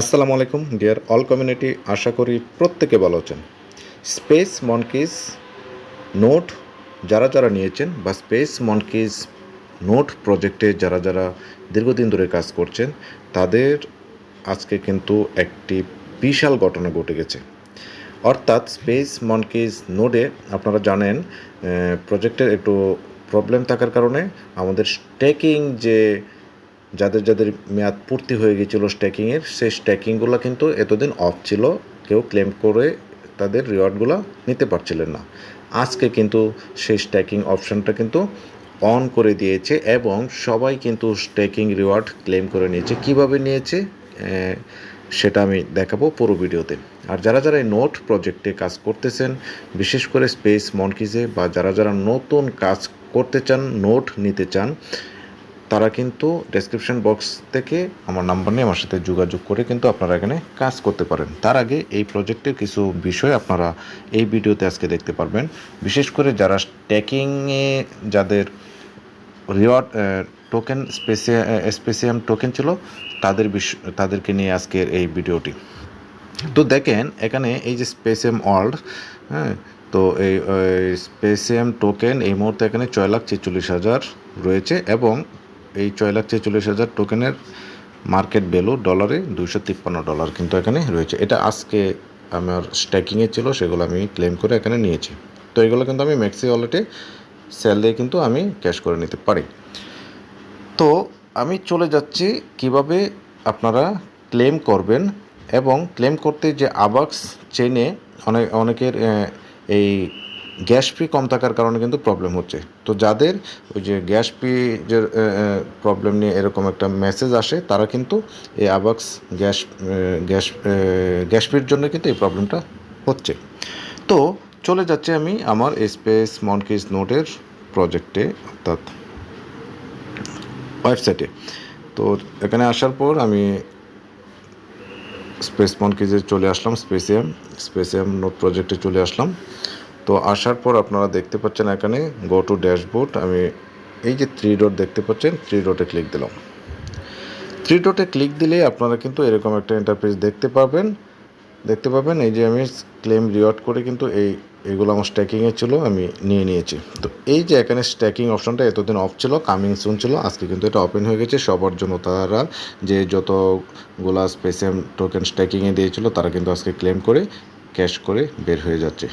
আসসালামু আলাইকুম, deer all community, আশা করি প্রত্যেকে ভালো আছেন। স্পেস মনকিজ নোট যারা যারা নিয়েছেন বা স্পেস মনকিজ নোট প্রজেক্টে যারা যারা দীর্ঘদিন ধরে কাজ করছেন, তাদের আজকে কিন্তু একটি বিশাল ঘটনা ঘটে গেছে। অর্থাৎ স্পেস মনকিজ নোডে আপনারা জানেন প্রজেক্টের একটু প্রবলেম থাকার কারণে আমাদের স্টেকিং যে যাদের যাদের মেয়াদ পূর্তি হয়ে গিয়েছিল স্ট্যাকিংয়ের সেই স্ট্যাকিংগুলো কিন্তু এতদিন অফ ছিল, কেউ ক্লেম করে তাদের রিওয়ার্ডগুলো নিতে পারছিলেন না। আজকে কিন্তু সেই স্ট্যাকিং অপশানটা কিন্তু অন করে দিয়েছে এবং সবাই কিন্তু স্ট্যাকিং রিওয়ার্ড ক্লেম করে নিয়েছে। কীভাবে নিয়েছে? সেটা আমি দেখাবো পুরো ভিডিওতে। আর যারা যারা এই নোট প্রজেক্টে কাজ করতেছেন, বিশেষ করে স্পেস মনকিজে বা যারা যারা নতুন কাজ করতে চান নোট নিতে চান তারা কিন্তু ডেসক্রিপশন বক্স থেকে আমার নাম্বার নিয়ে আমার সাথে যোগাযোগ করে কিন্তু আপনারা এখানে কাজ করতে পারেন। তার আগে এই প্রজেক্টের কিছু বিষয় আপনারা এই ভিডিওতে আজকে দেখতে পারবেন। বিশেষ করে যারা স্ট্যাকিংয়ে যাদের রিওয়ার্ড টোকেন স্পেসিয়া স্পেসিয়াম টোকেন ছিল, তাদের বিষ- তাদেরকে নিয়ে আজকের এই ভিডিওটি। তো দেখেন, এখানে এই যে স্পেসিয়াম ওয়ার্ল্ড হ্যাঁ তো এই স্পেসিয়াম টোকেন এই মুহূর্তে এখানে ছয় লাখ ছেচল্লিশ হাজার রয়েছে এবং এই ছয় লাখ ছেচল্লিশ হাজার টোকেনের মার্কেট ভ্যালু ডলারে দুইশো তিপ্পান্ন ডলার কিন্তু এখানে রয়েছে। এটা আজকে আমার স্ট্যাকিংয়ে ছিল, সেগুলো আমি ক্লেম করে এখানে নিয়েছি। তো এগুলো কিন্তু আমি ম্যাক্সি ওয়ালেটে সেল দিয়ে কিন্তু আমি ক্যাশ করে নিতে পারি। তো আমি চলে যাচ্ছি কীভাবে আপনারা ক্লেম করবেন এবং ক্লেম করতে যে আবাক্স চেনে অনেক অনেকের এই গ্যাস ফি কম থাকার কারণে কিন্তু প্রবলেম হচ্ছে। তো যাদের ওই যে গ্যাস ফি যে প্রবলেম নিয়ে এরকম একটা মেসেজ আসে, তারা কিন্তু এই আবাক্স গ্যাস গ্যাস গ্যাস ফির জন্য কিন্তু এই প্রবলেমটা হচ্ছে। তো চলে যাচ্ছে আমি আমার স্পেস মনকিস নোটের প্রজেক্টে অর্থাৎ ওয়েবসাইটে তো এখানে আসার পর আমি স্পেস মনকিজে চলে আসলাম স্পেসিয়াম স্পেসিয়াম নোট প্রজেক্টে চলে আসলাম। তো আসার পর আপনারা দেখতে পাচ্ছেন এখানে গো টু ড্যাশবোর্ড আমি এই যে থ্রি ডট দেখতে পাচ্ছেন থ্রি ডটে ক্লিক দিলাম। থ্রি ডটে ক্লিক দিলে আপনারা কিন্তু এরকম একটা ইন্টারফেস দেখতে পাবেন। দেখতে পাবেন, এই যে আমি ক্লেম রিওয়ার্ড করে কিন্তু এই, এগুলো আমার স্ট্যাকিংয়ে ছিল, আমি নিয়ে নিয়েছি। তো এই যে এখানে স্ট্যাকিং অপশনটা এতদিন অফ ছিল কামিং সুন ছিল, আজকে কিন্তু এটা ওপেন হয়ে গেছে। সবার জন্য তারা যে যতগুলা স্পেসিয়াম টোকেন স্ট্যাকিংয়ে দিয়েছিল, তারা কিন্তু আজকে ক্লেম করে ক্যাশ করে বের হয়ে যাচ্ছে।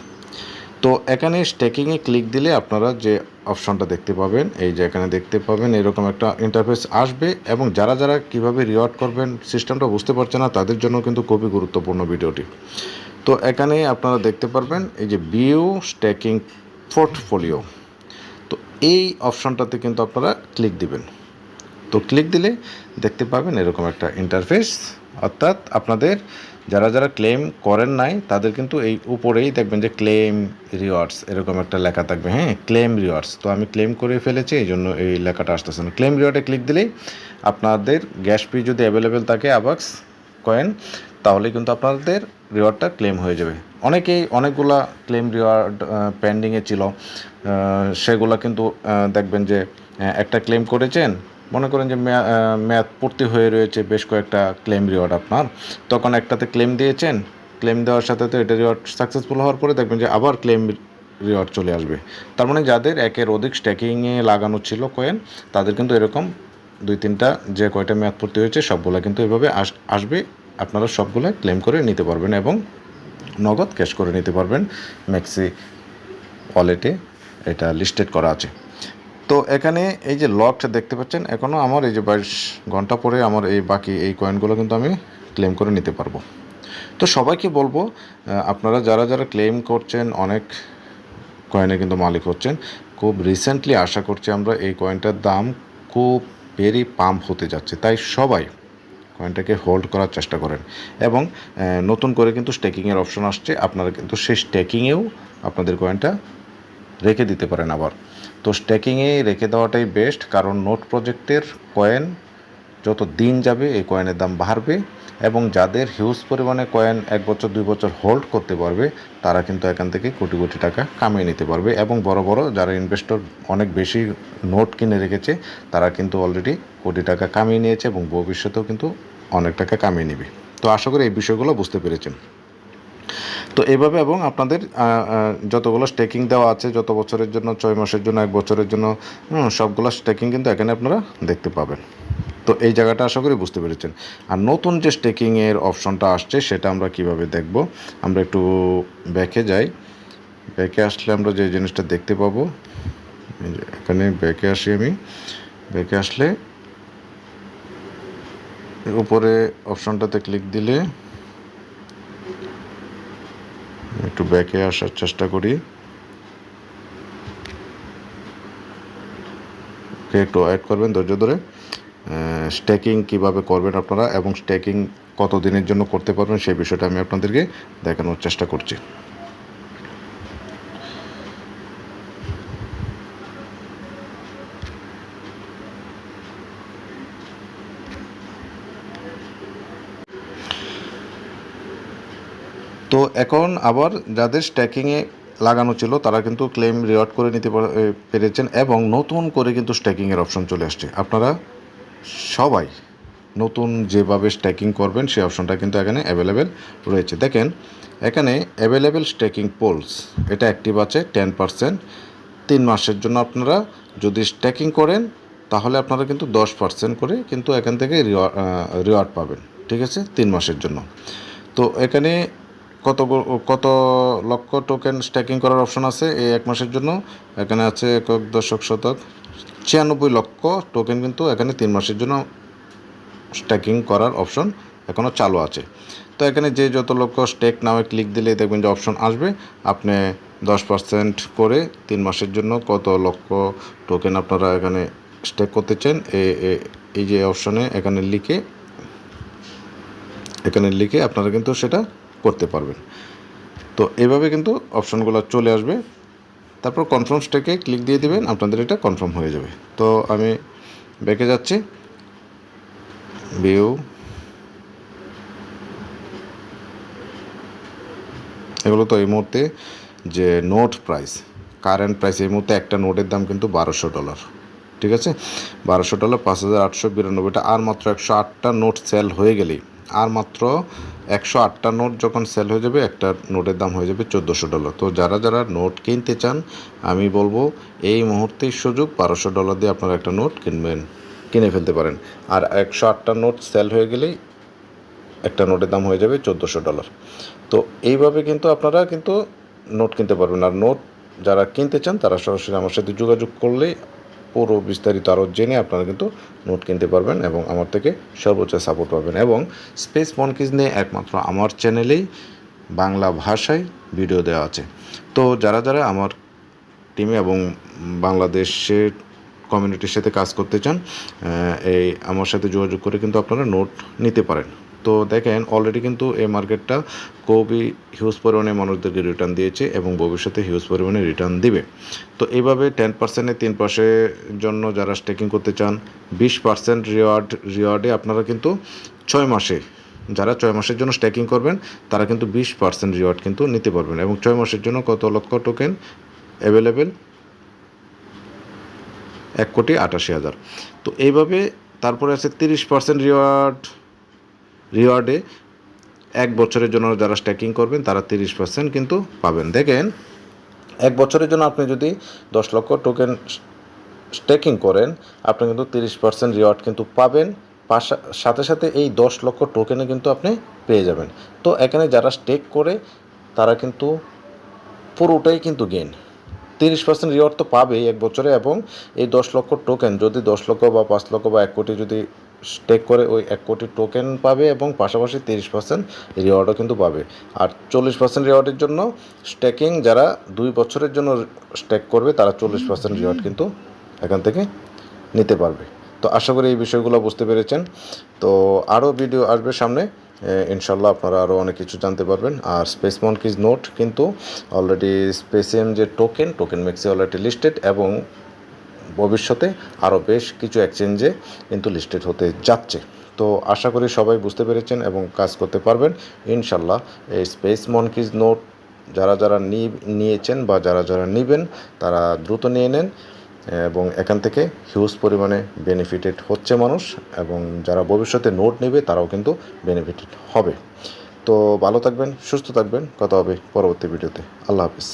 তো এখানে স্ট্যাকিংয়ে ক্লিক দিলে আপনারা যে অপশনটা দেখতে পাবেন, এই যে এখানে দেখতে পাবেন এরকম একটা ইন্টারফেস আসবে এবং যারা যারা কীভাবে রিওয়ার্ড করবেন সিস্টেমটা বুঝতে পারছে না, তাদের জন্য কিন্তু খুবই গুরুত্বপূর্ণ ভিডিওটি। তো এখানে আপনারা দেখতে পারবেন, এই যে বিউ স্ট্যাকিং পোর্টফোলিও তো এই অপশনটাতে কিন্তু আপনারা ক্লিক দিবেন। তো ক্লিক দিলে দেখতে পাবেন এরকম একটা ইন্টারফেস অর্থাৎ আপনাদের যারা যারা ক্লেম করেন নাই, তাদের কিন্তু এই উপরেই দেখবেন যে ক্লেম রিওয়ার্ডস এরকম একটা লেখা থাকবে হ্যাঁ? ক্লেম রিওয়ার্ডস তো আমি ক্লেম করে ফেলেছি, এই জন্য এই লেখাটা আসতেছে না। ক্লেম রিওয়ার্ডে ক্লিক দিলেই আপনাদের গ্যাস ফি যদি অ্যাভেলেবেল থাকে আবাক্স কয়েন তাহলে কিন্তু আপনাদের রিওয়ার্ডটা ক্লেম হয়ে যাবে। অনেকেই অনেকগুলা ক্লেম রিওয়ার্ড পেন্ডিংয়ে ছিল। সেগুলা কিন্তু দেখবেন যে একটা ক্লেম করেছেন মনে করেন যে মেয়া- আহ, মেয়াদ হয়ে রয়েছে বেশ কয়েকটা ক্লেম রিওয়ার্ড আপনার। তখন একটাতে ক্লেম দিয়েছেন ক্লেম দেওয়ার সাথে তো এটা রিওয়ার্ড সাকসেসফুল হওয়ার পরে দেখবেন যে আবার ক্লেম রিওয়ার্ড চলে আসবে। তার মানে যাদের একের অধিক স্ট্যাকিংয়ে লাগানো ছিল কয়েন তাদের কিন্তু এরকম দুই তিনটা যে কয়টা মেয়াদ পূর্তি হয়েছে সবগুলো কিন্তু এভাবে আস- আসবে। আপনারা সবগুলো ক্লেম করে নিতে পারবেন এবং নগদ ক্যাশ করে নিতে পারবেন ম্যাক্সি ওয়ালেটে এটা লিস্টেড করা আছে। তো এখানে এই যে লকটা দেখতে পাচ্ছেন এখনও আমার এই যে বাইশ ঘণ্টা পরে আমার এই বাকি এই কয়েনগুলো কিন্তু আমি ক্লেম করে নিতে পারব। তো সবাইকে বলব আপনারা যারা যারা ক্লেম করছেন, অনেক কয়েনের কিন্তু মালিক হচ্ছেন, খুব রিসেন্টলি আশা করছি আমরা এই কয়েনটার দাম খুব ভেরি পাম্প হতে যাচ্ছে। তাই সবাই কয়েনটাকে হোল্ড করার চেষ্টা করেন এবং নতুন করে কিন্তু স্টেকিংয়ের অপশন আসছে। আপনারা কিন্তু সেই স্টেকিংয়েও আপনাদের কয়েনটা রেখে দিতে পারেন আবার। তো স্টেকিংয়ে রেখে দেওয়াটাই বেস্ট কারণ নোট প্রজেক্টের কয়েন যত দিন যাবে এই কয়েনের দাম বাড়বে এবং যাদের হিউজ পরিমাণে কয়েন এক বছর, দুই বছর হোল্ড করতে পারবে, তারা কিন্তু এখান থেকে কোটি কোটি টাকা কামিয়ে নিতে পারবে এবং বড় বড় যারা ইনভেস্টর অনেক বেশি নোট কিনে রেখেছে, তারা কিন্তু অলরেডি কোটি টাকা কামিয়ে নিয়েছে এবং ভবিষ্যতেও কিন্তু অনেক টাকা কামিয়ে নেবে। তো আশা করি এই বিষয়গুলো বুঝতে পেরেছেন। তো এভাবে এবং আপনাদের যতগুলো স্টেকিং দেওয়া আছে, যত বছরের জন্য, ছয় মাসের জন্য, এক বছরের জন্য সবগুলো স্টেকিং কিন্তু এখানে আপনারা দেখতে পাবেন। তো এই জায়গাটা আশা করি বুঝতে পেরেছেন। আর নতুন যে স্টেকিংয়ের অপশনটা আসছে, সেটা আমরা কীভাবে দেখব? আমরা একটু ব্যাকে যাই। ব্যাকে আসলে আমরা যে জিনিসটা দেখতে পাবো এখানে ব্যাকে আসি আমি। ব্যাকে আসলে, উপরে অপশনটাতে ক্লিক দিলে একটু ব্যাকে আসার চেষ্টা করি। একটু অ্যাড করবেন ধৈর্য ধরে। স্টেকিং কীভাবে করবেন আপনারা এবং স্টেকিং কত দিনের জন্য করতে পারবেন সেই বিষয়টা আমি আপনাদেরকে দেখানোর চেষ্টা করছি। তো এখন আবার যাদের স্ট্যাকিংয়ে লাগানো ছিল, তারা কিন্তু ক্লেম রিওয়ার্ড করে নিতে পেরেছেন এবং নতুন করে কিন্তু স্ট্যাকিংয়ের অপশন চলে আসছে। আপনারা সবাই নতুন যেভাবে স্ট্যাকিং করবেন সেই অপশনটা কিন্তু এখানে অ্যাভেলেবেল রয়েছে। দেখেন, এখানে অ্যাভেলেবেল স্ট্যাকিং পোলস এটা অ্যাক্টিভ আছে টেন পার্সেন্ট তিন মাসের জন্য আপনারা যদি স্ট্যাকিং করেন, তাহলে আপনারা কিন্তু দশ পার্সেন্ট করে কিন্তু এখান থেকে রিওয়ার্ড পাবেন। ঠিক আছে? তিন মাসের জন্য। তো এখানে কত কত লক্ষ টোকেন স্ট্যাকিং করার অপশন আছে এই এক মাসের জন্য? এখানে আছে একক দশক শতক। ছিয়ানব্বই লক্ষ টোকেন কিন্তু এখানে তিন মাসের জন্য স্ট্যাকিং করার অপশন এখনও চালু আছে। তো এখানে যে যত লক্ষ স্টেক নামে ক্লিক দিলে দেখবেন যে অপশন আসবে। আপনি দশ পার্সেন্ট করে তিন মাসের জন্য কত লক্ষ টোকেন আপনারা এখানে স্টেক করতে চান এই যে অপশনে এখানে লিখে এখানে লিখে আপনারা কিন্তু সেটা করতে পারবেন। তো এভাবে কিন্তু অপশনগুলো চলে আসবে। তারপর কনফার্ম স্টেকে ক্লিক দিয়ে দেবেন, আপনাদের এটা কনফার্ম হয়ে যাবে। তো আমি ব্যাকে যাচ্ছি। ভিউ এগুলো তো এই মুহূর্তে যে নোট প্রাইস কারেন্ট প্রাইস এই মুহূর্তে একটা নোটের দাম কিন্তু বারোশো ডলার ঠিক আছে? বারোশো ডলার পাঁচ হাজার আটশো বিরানব্বইটা, আর মাত্র একশো আটটা নোট সেল হয়ে গেলেই আর মাত্র একশো আটটা নোট যখন সেল হয়ে যাবে, একটা নোটের দাম হয়ে যাবে চোদ্দোশো ডলার। তো যারা যারা নোট কিনতে চান, আমি বলব এই মুহূর্তেই সুযোগ বারোশো ডলার দিয়ে আপনারা একটা নোট কিনবেন, কিনে ফেলতে পারেন। আর একশো আটটা নোট সেল হয়ে গেলেই একটা নোটের দাম হয়ে যাবে চোদ্দোশো ডলার। তো এইভাবে কিন্তু আপনারা কিন্তু নোট কিনতে পারবেন। আর নোট যারা কিনতে চান, তারা সরাসরি আমার সাথে যোগাযোগ করলেই পুরো বিস্তারিত আরও জেনে আপনারা কিন্তু নোট কিনতে পারবেন এবং আমার থেকে সর্বোচ্চ সাপোর্ট পাবেন। এবং স্পেস মনকিজ নিয়ে একমাত্র আমার চ্যানেলেই বাংলা ভাষায় ভিডিও দেওয়া আছে। তো যারা যারা আমার টিমে এবং বাংলাদেশের কমিউনিটির সাথে কাজ করতে চান এই আমার সাথে যোগাযোগ করে কিন্তু আপনারা নোট নিতে পারেন। তো দেখেন অলরেডি কিন্তু এই মার্কেটটা খুবই হিউজ পরিমাণে মানুষদেরকে রিটার্ন দিয়েছে এবং ভবিষ্যতে হিউজ পরিমাণে রিটার্ন দিবে। তো এইভাবে টেন পার্সেন্টের তিন পাশের জন্য যারা স্টেকিং করতে চান, বিশ পার্সেন্ট রিওয়ার্ড রিওয়ার্ডে আপনারা কিন্তু ছয় মাসে, যারা ছয় মাসের জন্য স্ট্যাকিং করবেন, তারা কিন্তু বিশ পার্সেন্ট রিওয়ার্ড কিন্তু নিতে পারবেন এবং ছয় মাসের জন্য কত লক্ষ টোকেন অ্যাভেলেবেল এক কোটি আটাশি হাজার। তো এইভাবে তারপরে আছে তিরিশ পার্সেন্ট রিওয়ার্ড রিওয়ার্ডে এক বছরের জন্য যারা স্ট্যাকিং করবেন, তারা তিরিশ পার্সেন্ট কিন্তু পাবেন। দেখেন, এক বছরের জন্য আপনি যদি দশ লক্ষ টোকেন স্টেকিং করেন, আপনি কিন্তু তিরিশ পার্সেন্ট রিওয়ার্ড কিন্তু পাবেন। পাশা, সাথে সাথে এই দশ লক্ষ টোকেনে কিন্তু আপনি পেয়ে যাবেন। তো এখানে যারা স্টেক করে, তারা কিন্তু পুরোটাই কিন্তু গেন তিরিশ পার্সেন্ট রিওয়ার্ড তো পাবেই এক বছরে এবং এই দশ লক্ষ টোকেন যদি দশ লক্ষ বা পাঁচ লক্ষ বা এক কোটি যদি স্টেক করে ওই এক কোটি টোকেন পাবে এবং পাশাপাশি তিরিশ পার্সেন্ট রিওয়ার্ডও কিন্তু পাবে। আর চল্লিশ পার্সেন্ট রিওয়ার্ডের জন্য স্টেকিং যারা দুই বছরের জন্য স্টেক করবে, তারা চল্লিশ পার্সেন্ট রিওয়ার্ড কিন্তু এখান থেকে নিতে পারবে। তো আশা করি এই বিষয়গুলো বুঝতে পেরেছেন। তো আরও ভিডিও আসবে সামনে। ইনশাল্লাহ আপনারা আরও অনেক কিছু জানতে পারবেন। আর স্পেস মনকিজ নোট কিন্তু অলরেডি স্পেসিয়াম যে token token MEXC already listed এবং ভবিষ্যতে আরও বেশ কিছু এক্সচেঞ্জে কিন্তু লিস্টেড হতে যাচ্ছে। তো আশা করি সবাই বুঝতে পেরেছেন এবং কাজ করতে পারবেন। ইনশাল্লাহ এই স্পেস মনকিজ নোট যারা যারা নিয়েছেন বা যারা যারা নেবেন, তারা দ্রুত নিয়ে নেন এবং এখান থেকে হিউজ পরিমাণে বেনিফিটেড হচ্ছে মানুষ এবং যারা ভবিষ্যতে নোট নেবে, তারাও কিন্তু বেনিফিটেড হবে। তো ভালো থাকবেন, সুস্থ থাকবেন। কথা হবে পরবর্তী ভিডিওতে আল্লাহ হাফিজ।